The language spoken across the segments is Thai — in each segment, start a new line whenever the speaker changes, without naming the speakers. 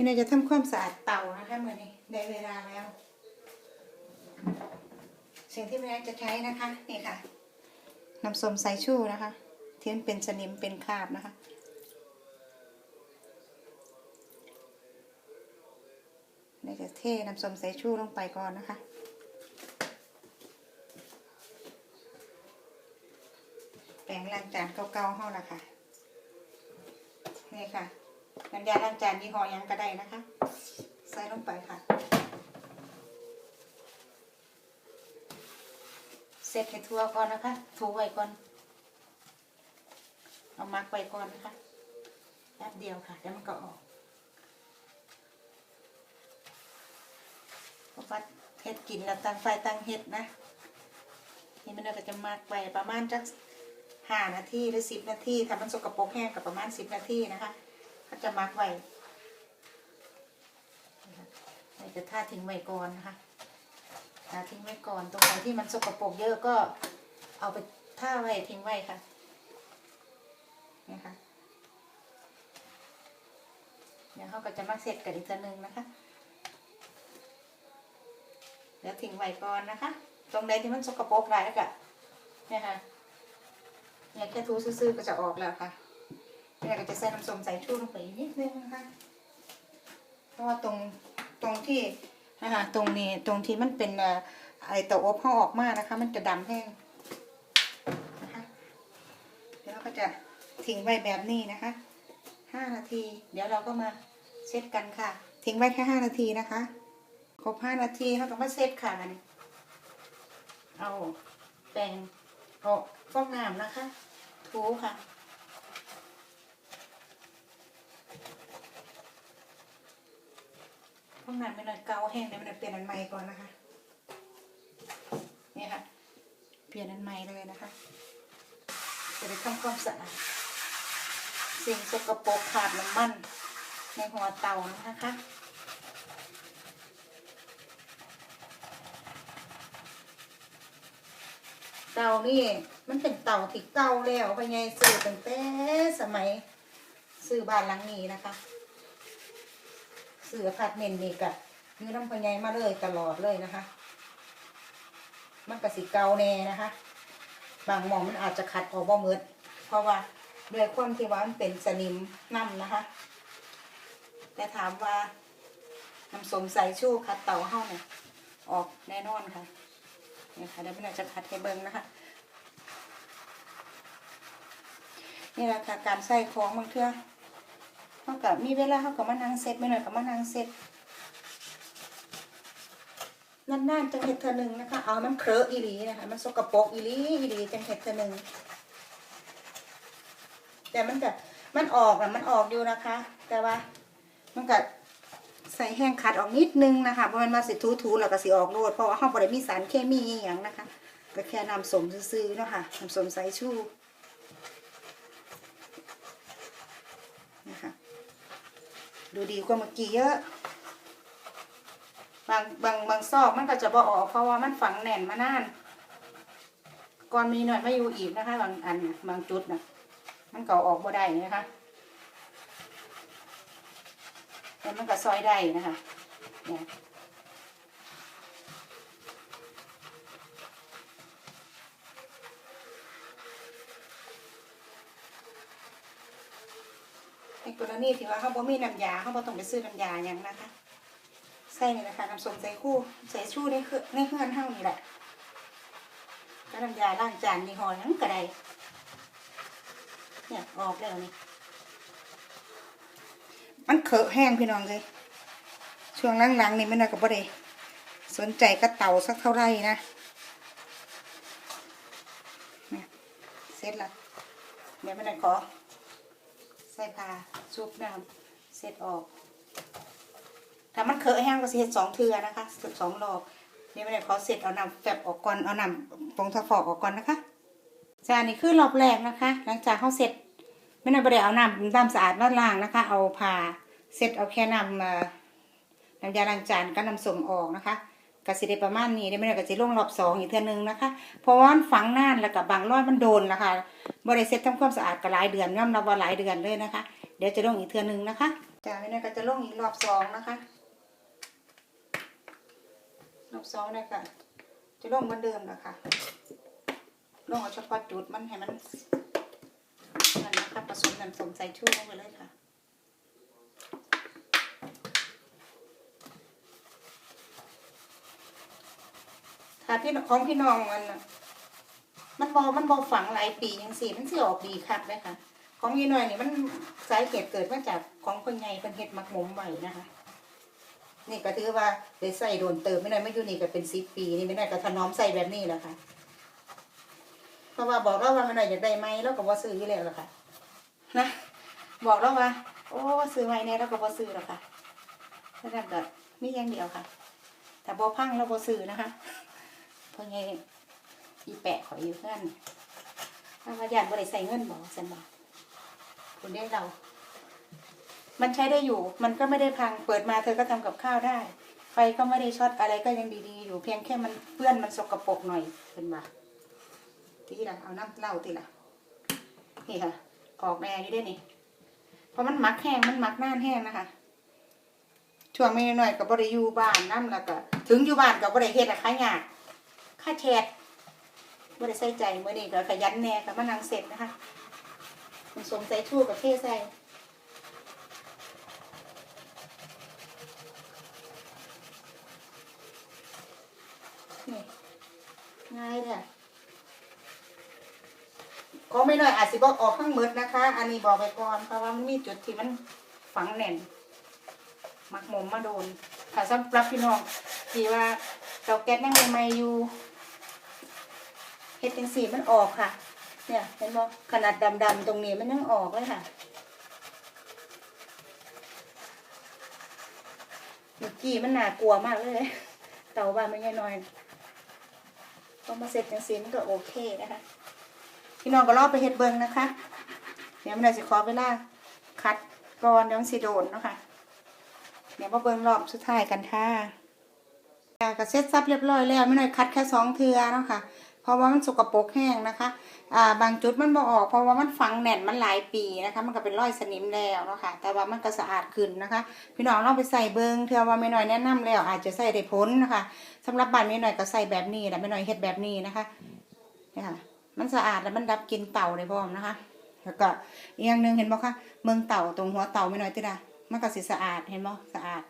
พี่นายจะทำความสะอาดเตานะคะเมื่อนี้ได้เวลาแล้ว สิ่งที่พี่นายจะใช้นะคะนี่ค่ะน้ำส้มสายชูนะคะเที่มันเป็นสนิมเป็นคราบนะคะนี่จะเทน้ำส้มสายชูลงไปก่อนนะคะแปรงล้างจานเก่าๆห้องละค่ะนี่ค่ะ น้ำยาล้างจานยี่ห้อยังก็ได้นะคะ ใส่ลงไปค่ะ เสร็จให้ทั่วก่อนนะคะ ถูไว้ก่อน เอามักไว้ก่อนนะคะแป๊บเดียวค่ะเดี๋ยวมันก็ออกเพราะว่าเฮ็ดกินแล้วตั้งไฟตั้งเฮ็ดนะนี่มันก็จะมักไว้ประมาณจักห้านาทีหรือสิบนาทีถ้ามันสกปรกแห้งกับประมาณสิบนาทีนะคะ เขาจะมักไว้นี่จะท่าทิ้งไว้ก่อนนะคะท่าทิ้งไว้ก่อนตรงไหนที่มันสกปรกเยอะก็เอาไปท่าไว้ทิ้งไว้ค่ะนี่ค่ะเดี๋ยวเขาก็จะมาเสร็จกันอีกทีนึงนะคะเดี๋ยวทิ้งไว้ก่อนนะคะ ตรงใดที่มันสกปรกหลายแล้วก็เนี่ยค่ะเนี่ยแค่ทูซื่อๆก็จะออกแล้วค่ะ เนี่ยก็จะใส่น้ำส้มสายชูลงไปนิดนึงนะคะเพราะว่าตรงตรงที่นะคะตรงนี้ตรงที่มันเป็นอ่อไอเตาอบเขาออกมานะคะ มันจะดำแห้งนะคะเดี๋ยวเราก็จะทิ้งไว้แบบนี้นะคะห้านาที เดี๋ยวเราก็มาเช็ดกันค่ะ ทิ้งไว้แค่ห้านาทีนะคะ ครบห้านาทีเขาก็มาเซตค่ะนี่เอาแปรงเอาฟองน้ำนะคะ ถูค่ะ ฟองน้ำไม่หน่อยเกาแห้งเลยมันอยเปลี่ยนอันใหม่ก่อนนะคะนี่ค่ะเปลี่ยนอันใหม่เลยนะคะจะได้ทำความสะอาดสิ่งสกปรกขาดน้ำมันในหัวเตานะคะเตานี่มันเป็นเตาที่เก่าแล้วพ่อใหญ่ซื้อตั้งแต่สมัยซื้อบ้านหลังนี้นะคะ ซื้ออพาร์ตเมนต์นี่กะยืน้ำพ่อใหญ่มาเลยตลอดเลยนะคะ มันก็สิเกาแน่นะคะ บางหมองมันอาจจะขัดออกบ่หมืดเพราะว่าด้วยความที่ว่ามันเป็นสนิมน้ำนะคะ แต่ถามว่าน้ำส้มสายชูขัดเตาเฮาเนี่ยออกแน่นอนค่ะนี่ค่ะเดี๋ยวพี่น่อยจะคัดให้เบิ้งนะคะ นี่แหละค่ะการใส่ของบางเทื่อ เขากับมีเวลาเขากับมานั่งเซ็ตไม่หน่อยกับมานั่งเซ็ตนานๆจังเห็ดเธอหนึ่งนะคะ เอามันเคอะอีหลีนะคะ มันสกปรกอีหลีอีหลีจังเห็ดเธอหนึ่งแต่มันแบบมันออกอะมันออกอยู่นะคะ แต่ว่า มันก็ใส่แห้งขัดออกนิดนึงนะคะเพราะมันมาสิทูทูๆแล้วก็สิออกโลดเพราะว่าห้องบ่ได้มีสารเคมีอหย่างนะคะก็แค่นำสมซื่อๆเนาะค่ะนำสมสายชูนะคะ ดูดีกว่าเมื่อกี้เยอะ บางบางบางซอกมันก็จะบ่ออกเพราะว่ามันฝังแน่นมานาน ก่อนมีหน่อยไม่อยู่อีกนะคะ บางอันบางจุดนะมันก็เอาออกบ่ได้นะคะแต่มันก็ซอยได้นะคะเนี่ย กรณีที่ว่าเขาบ่มีน้ำยาเขาบ่ต้องไปซื้อน้ำยาอย่างนะคะ ใส่นี่นะคะน้ำส้มใส่คู่ใส่ชูในเครื่องในเครื่องเท่านี่แหละก็น้ำยาล้างจานยี่ห้อหยังก็ได้เนี่ยออกแล้วนี่มันเคอะแห้งพี่น้องเลยช่วงหลังๆนี่ไมันน่ะก็บ่ได้สนใจกระเต่าสักเท่าไหร่นะเนี่ยเสร็จละเดี๋ยวมันน่ะขอ ส่ผ้าชุบน้ำเสร็จออกถ้ามันเคอะแห้งก็สิเฮ็ดสองเทือนะคะสองรอบนี่ไมันน่ะขอเสร็จเอาน้ำแฟบออกก่อนเอาน้ำปงทะฟอกออกก่อนนะคะจานนี้คือรอบแรกนะคะ หลังจากเขาเสร็จไม่นานประเดี๋ยวเอาน้ำน้ำสะอาดมาล้างนะคะ เอาผ่าเสร็จเอาแค่น้ำน้ำยาล้างจานก็น้ำส้มออกนะคะ กระสิได้ประมาณนี้ได้ไม่ได้ก็จะลงรอบสองอีกเทื่อนึงนะคะ เพราะว่ามันฝังนานแล้วกับบางรอยมันโดนนะคะบริเสร็จทำความสะอาดก็หลายเดือนย่อมนับว่าหลายเดือนเลยนะคะ เดี๋ยวจะลงอีกเทื่อนึงนะคะจากนี้ก็จะลงอีกรอบสองนะคะรอบสองเนี่ยค่ะจะลงเหมือนเดิมนะคะลงเอาเฉพาะจุดมันให้มันนั่นนะคะผสมน้ำส้มสายชูลงไปเลยค่ะ ถ้าพี่ของพี่น้องมันมันบอมันบอฝังหลายปียังสี่มันสิออกดีคักเลยค่ะ ของยี่หน่อยนี่มันสายเหตุเกิดมาจากของคนใหญ่เป็นเห็ดมักหมมไว้นะคะ นี่ก็ถือว่าได้ใส่โดนเติมไม่น้อยไม่อยู่นี่ก็เป็นสิบปีนี่ไม่น้อยก็ถนอมใส่แบบนี้แหละค่ะเพราะว่าบอกเราว่าไม่น้อยอยากได้ไหมเราก็บ่ซื้ออยู่แล้วล่ะค่ะนะบอกเราว่า โอ้ซื้อไหมเนี่ยเราก็บ่ซื้อหรอกค่ะแล้วนั่นก็มีอย่างเดียวค่ะแต่บ่พังเราบ่ซื้อนะคะ เพราะไงอีแปะขออยู่เพื่อนถ้าว่าญาติบ่ได้ใส่เงินบอกสันบอกคุณได้เรา มันใช้ได้อยู่ มันก็ไม่ได้พัง เปิดมาเธอก็ทำกับข้าวได้ ไฟก็ไม่ได้ช็อตอะไรก็ยังดีๆอยู่ เพียงแค่มันเปื้อนมันสกปรกหน่อยเป็นว่าทีละเอาน้ำเหล้าทีละนี่ค่ะ ออกแม่อยู่ด้นี่เพราะมันมักแห้ง มันมักน่านแห้งนะคะช่วงไม่น้อยกับบริยูบ้านน้ำแล้วก็ ถึงอยู่บ้านกับบริเฮ็ดอะค่ายาก ค่าแชทบริใส่ใจเมื่อนี้ก็ขยันแน่กับมานางเสร็จนะคะมันสมใส่ชูกับเทใส่นี่ง่ายเลยก็ไม่น้อยอาจสิบอกออกข้างมืดนะคะ อันนี้บอกไปก่อนเพราะว่ามันมีจุดที่มันฝังแน่น มักหมมมาโดนถ้าสำหรับพี่น้องที่ว่าเตาแก๊สยังใหม่ๆอยู่ เฮ็ดจังสีมันออกค่ะ เนี่ยเห็นบ่ขนาดดำๆตรงนี้มันยังออกเลยค่ะเมื่อกี้มันน่ากลัวมากเลย เตาบ้านไม่ใช่น้อยพอมาเสร็จจังสีมันก็โอเคนะคะ พี่น้องก็รอไปเฮ็ดเบิงนะคะเดี๋ยวมันจะขอเวลาคัดก่อนเดี๋ยวมันสิโดนนะคะเดี๋ยวมาเบิงรอบสุดท้ายกันค่ะก็เสร็จสับเรียบร้อยแล้วไม่น้อยคัดแค่สองเทือนะคะ เพราะว่ามันสกปรกแห้งนะคะอ่าบางจุดมันบ่ออก เพราะว่ามันฝังแน่นมันหลายปีนะคะ มันก็เป็นรอยสนิมแล้วเนาะค่ะ แต่ว่ามันก็สะอาดขึ้นนะคะ พี่น้องลองไปใส่เบิงเทื่อว่าไม่น้อยแนะนำแล้ว อาจจะใส่ได้ผลนนะคะสำหรับบ้านไม่น้อยก็ใส่แบบนี้แหละไม่น้อยเฮ็ดแบบนี้นะคะนี่ค่ะมันสะอาดแล้วมันดับกลินเต่าได้พร้อมนะคะแล้วก็อีกอย่างหนึ่งเห็นบ่คะเมืองเต่าตรงหัวเต่าไม่น้อยติดามันก็สิสะอาดเห็นบ่สะอาด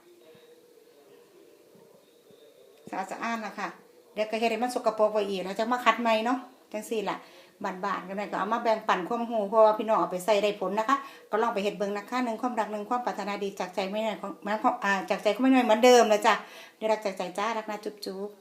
สะอาดสะอาดละค่ะ เดี๋ยวก็เฮ็ดให้มันสกปรกไปอีกแล้วจะมาคัดใหม่เนาะจังสี่ล่ะบานๆกันเลยก็เอามาแบ่งปันความหูเพราะว่าพี่น้องเอาไปใส่ได้ผลนะคะ ก็ลองไปเห็ดเบิ้งนะคะหนึ่งความรักหนึ่งความปรารถนาดีจากใจไม่น้อยของมันของอ่าจากใจก็ไม่น้อยเหมือนเดิมเลยจ้ะได้รักจากใจจ้ารักนะจุ๊บๆ